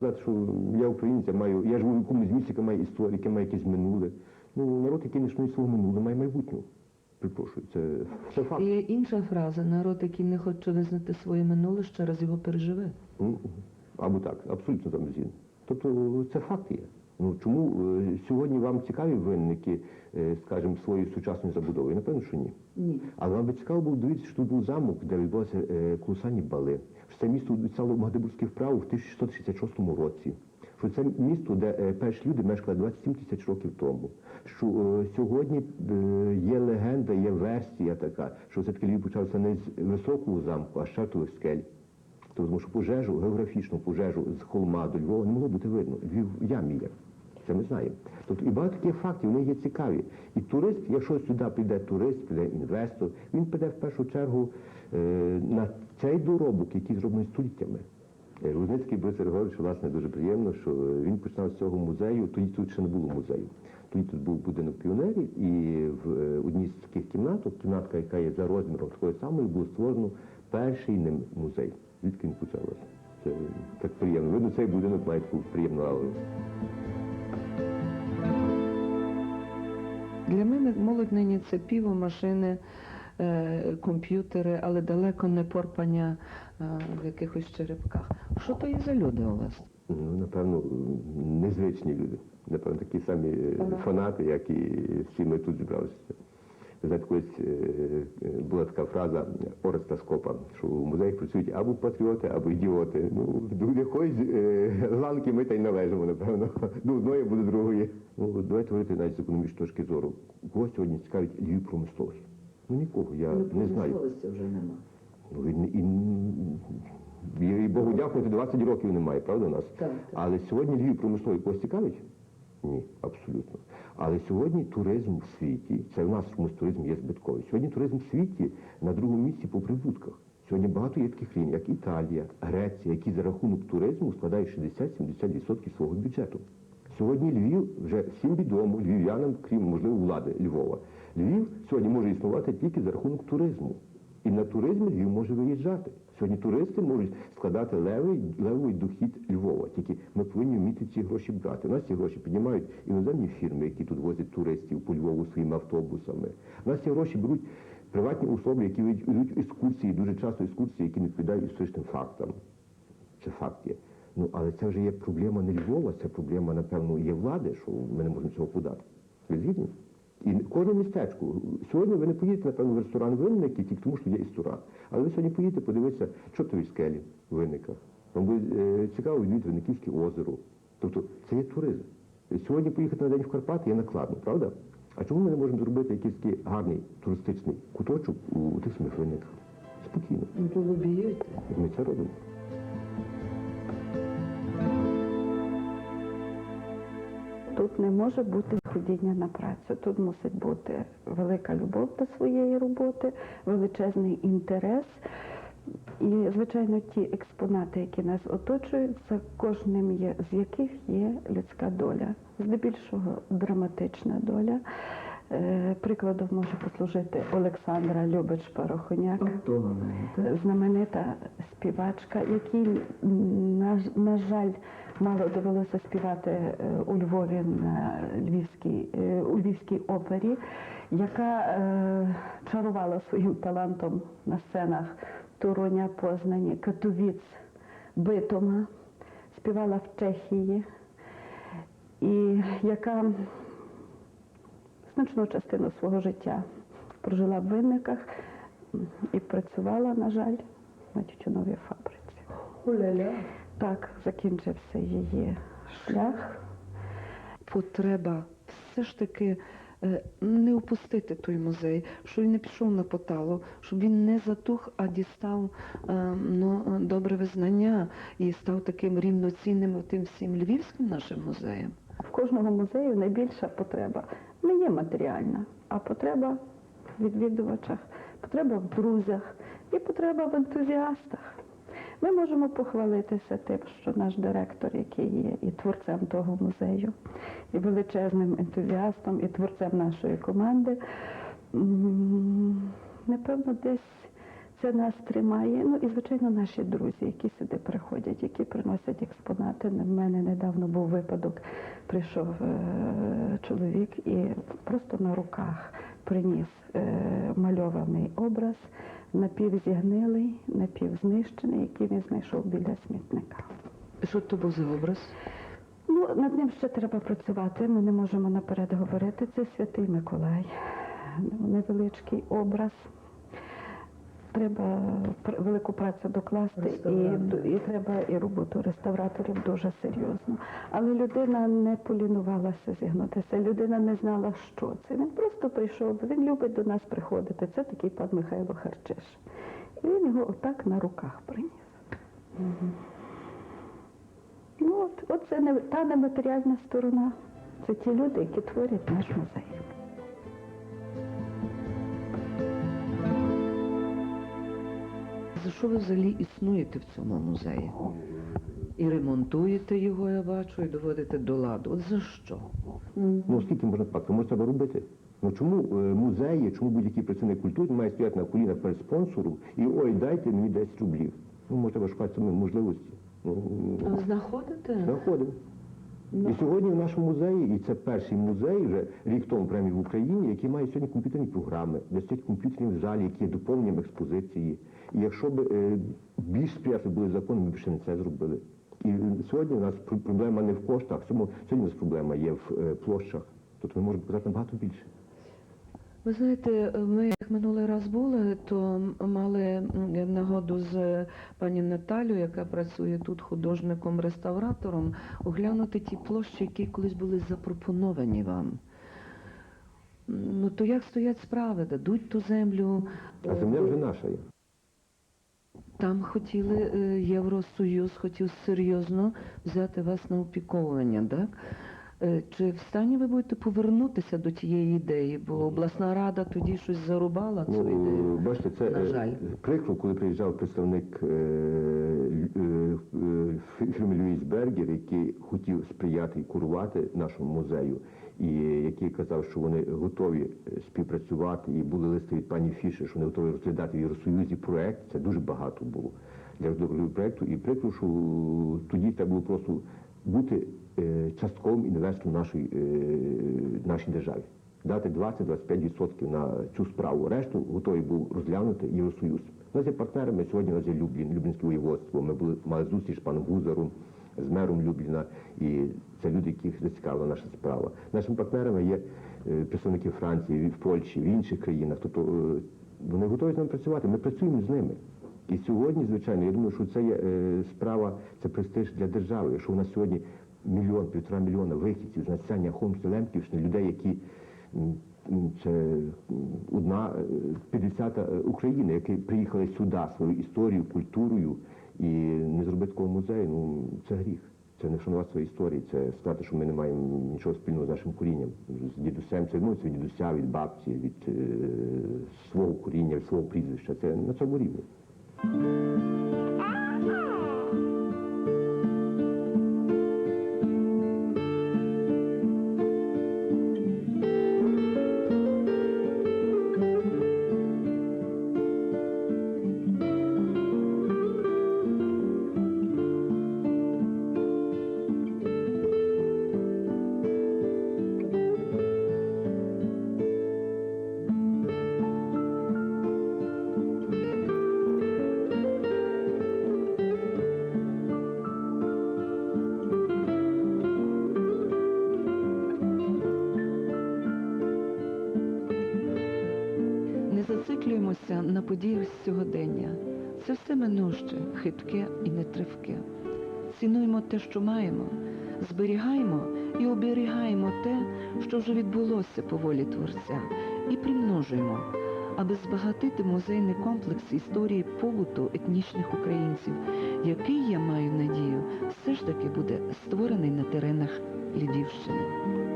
сказати, що я українець, я маю, я живу в якомусь місці, яке має історію, яке має якесь минуле. Ну, народ, який не шанує свого минуле, має майбутнього. Припрошую, це, це факт. Є інша фраза народ, який не хоче визнати своє минуле, ще раз його переживе. Ну, Або так, абсолютно там згідно. Тобто це факт є. Ну чому е, сьогодні вам цікаві винники, е, скажімо, своєї сучасної забудови? Напевно, що ні. Ні. Але вам би цікаво було дивитися, що тут був замок, де відбулися е, колосальні бали. Що це місто стало Магдебурзьке вправо в 1666 році. Що це місто, де перші люди мешкали 27 тисяч років тому. Що е, сьогодні е, є легенда, є версія така, що все-таки Львів почався не з високого замку, а з чартових скель. Тому що пожежу, географічну пожежу з холма до Львова не могло бути видно. Львів ямі є. Це ми знаємо. Тобто і багато таких фактів, вони є цікаві. І турист, якщо сюди прийде турист, прийде інвестор, він піде в першу чергу е, на цей доробок, який зроблений століттями. Е, Рузницький Борис Григорович, власне, дуже приємно, що е, він починав з цього музею, тоді тут ще не було музею. Тоді тут був будинок піонерів, і в е, одній з таких кімнаток, кімнатка, яка є за розміром такої самої, було створено перший ним музей. Звідки він почався? Це так приємно. Видно, цей будинок має таку приємну ауру. Для мене молодь нині це піво, машини, е, комп'ютери, але далеко не порпання е, в якихось черепках. Що то є за люди у вас? Ну, напевно, незвичні люди. Напевно, такі самі е, фанати, як і всі ми тут зібралися. Знаєте, колись е, е, була така фраза Ореста Скопа, що в музеях працюють або патріоти, або ідіоти. Ну, до якоїсь е, ланки ми та й належимо, напевно. До одної або до другої. Ну, давайте говорити навіть з економічної точки зору. Кого сьогодні цікавить Львів промисловість? Ну нікого, я не знаю. вже нема. Ну, і, і, і, і Богу дякувати, 20 років немає, правда, у нас? Так, так. Але сьогодні Львів промисловий когось цікавить? Ні, абсолютно. Але сьогодні туризм в світі, це в нас чомусь туризм є збитковий. Сьогодні туризм в світі на другому місці по прибутках. Сьогодні багато є таких країн, як Італія, Греція, які за рахунок туризму складають 60-70% свого бюджету. Сьогодні Львів вже всім відомо, львів'янам, крім можливо влади Львова. Львів сьогодні може існувати тільки за рахунок туризму. І на туризм Львів може виїжджати. Сьогодні туристи можуть складати левий, левий дохід Львова. Тільки ми повинні вміти ці гроші брати. У нас ці гроші піднімають іноземні фірми, які тут возять туристів по Львову своїми автобусами. У нас ці гроші беруть приватні особи, які ведуть екскурсії, дуже часто екскурсії, які не відповідають історичним фактам. Це факт є. Ну, але це вже є проблема не Львова, це проблема, напевно, є влади, що ми не можемо цього подати. Ви згідні? І кожне містечко. Сьогодні ви не поїдете, напевно, в ресторан Винники, тільки тому, що є історан. Але ви сьогодні поїдете подивитися чотові скелі в Винниках. Вам буде е, цікаво відвідати Винниківське озеро. Тобто це є туризм. Сьогодні поїхати на день в Карпати є накладно, правда? А чому ми не можемо зробити якийсь такий гарний туристичний куточок у тих самих винниках? Спокійно. Ну то. І Ми це робимо. Тут не може бути ходіння на працю. Тут мусить бути велика любов до своєї роботи, величезний інтерес. І, звичайно, ті експонати, які нас оточують, за кожним є, з яких є людська доля, здебільшого драматична доля. Е, Прикладом може послужити Олександра Любич Порохоняк знаменита співачка, якій, на жаль, мало довелося співати е, у Львові на Львівській, е, у Львівській опері, яка е, чарувала своїм талантом на сценах Туроня, Познані, Катовіц, Битома, співала в Чехії, і яка значну частину свого життя прожила в винниках і працювала, на жаль, на тютюновій фабриці. Так закінчився її шлях. Потреба все ж таки е, не опустити той музей, щоб він не пішов на поталу, щоб він не затух, а дістав е, ну, добре визнання і став таким рівноцінним тим всім львівським нашим музеям. В кожного музею найбільша потреба не є матеріальна, а потреба в відвідувачах, потреба в друзях і потреба в ентузіастах. Ми можемо похвалитися тим, що наш директор, який є і творцем того музею, і величезним ентузіастом, і творцем нашої команди, напевно, десь Це нас тримає. Ну і звичайно, наші друзі, які сюди приходять, які приносять експонати. В мене недавно був випадок. Прийшов е, чоловік і просто на руках приніс е, мальований образ, напівзігнилий, напівзнищений, який він знайшов біля смітника. Що то був за образ? Ну, над ним ще треба працювати. Ми не можемо наперед говорити. Це святий Миколай. Невеличкий образ. Треба велику працю докласти і, і треба і роботу реставраторів дуже серйозно. Але людина не полінувалася зігнутися. Людина не знала, що це. Він просто прийшов. Він любить до нас приходити. Це такий пан Михайло Харчиш. І він його отак на руках приніс. Ну, от, от це не та нематеріальна сторона. Це ті люди, які творять наш музей. За що ви взагалі існуєте в цьому музеї? І ремонтуєте його, я бачу, і доводите до ладу. От за що? Ну скільки можна так? Тому треба робити. Ну чому е, музеї, чому будь-який працівник культури має стояти на колінах перед спонсором і ой, дайте мені 10 рублів. Ну, може, треба шукати самі можливості. Ну, А знаходите? знаходимо. І сьогодні в нашому музеї, і це перший музей вже рік тому премії в Україні, який має сьогодні комп'ютерні програми, де стоять комп'ютерні в залі, які є доповненням експозиції. І якщо б е, більш сприятливі були закони, ми б ще не це зробили. І е, сьогодні у нас проблема не в коштах, сьогодні сьогодні у нас проблема є в е, площах. Тобто ми можемо показати набагато більше. Ви знаєте, ми як минулий раз були, то мали нагоду з пані Наталю, яка працює тут художником-реставратором, оглянути ті площі, які колись були запропоновані вам. Ну то як стоять справи? Дадуть ту землю. А земля вже наша є. Там хотіли е, Євросоюз хотів серйозно взяти вас на опіковування, так? Е, Чи в стані ви будете повернутися до тієї ідеї? Бо обласна рада тоді щось зарубала цю Ну, ідею. е, бачите, це На жаль. прикро, коли приїжджав представник е, е, фірми Льюіс Бергер, який хотів сприяти і курувати нашому музею, і який казав, що вони готові е, співпрацювати, і були листи від пані Фішер, що вони готові розглядати в Євросоюзі проект. Це дуже багато було для розробки проекту. І прикро, що тоді треба було просто бути е, частковим інвестором нашої, е, нашій державі дати 20-25% на цю справу. Решту готові був розглянути Євросоюз. У нас є партнерами, сьогодні у нас є Люблін, Люблінське воєводство. Ми були мали зустріч з паном Гузаром, з мером Любліна, і це люди, яких зацікавила наша справа. Нашими партнерами є е, представники Франції, в Польщі, в інших країнах. Тобто е, вони готові з нами працювати. Ми працюємо з ними. І сьогодні, звичайно, я думаю, що це є е, справа, це престиж для держави. Якщо у нас сьогодні мільйон, півтора мільйона вихідців з населення Хомська Лемківщини, людей, які це одна е, 50 України, які приїхали сюди своєю історією, культурою і не зробити такого музею, ну це гріх. Це не вшанувати свої історії, це сказати, що ми не маємо нічого спільного з нашим корінням. З дідусем це ну, це від дідуся, від бабці, від е, свого коріння, від свого прізвища. Це на цьому рівні. На подіях з сьогодення. Це все минуще, хитке і нетривке. Цінуємо те, що маємо, зберігаємо і оберігаємо те, що вже відбулося по волі Творця, і примножуємо, аби збагатити музейний комплекс історії побуту етнічних українців, який, я маю надію, все ж таки буде створений на теренах Львівщини.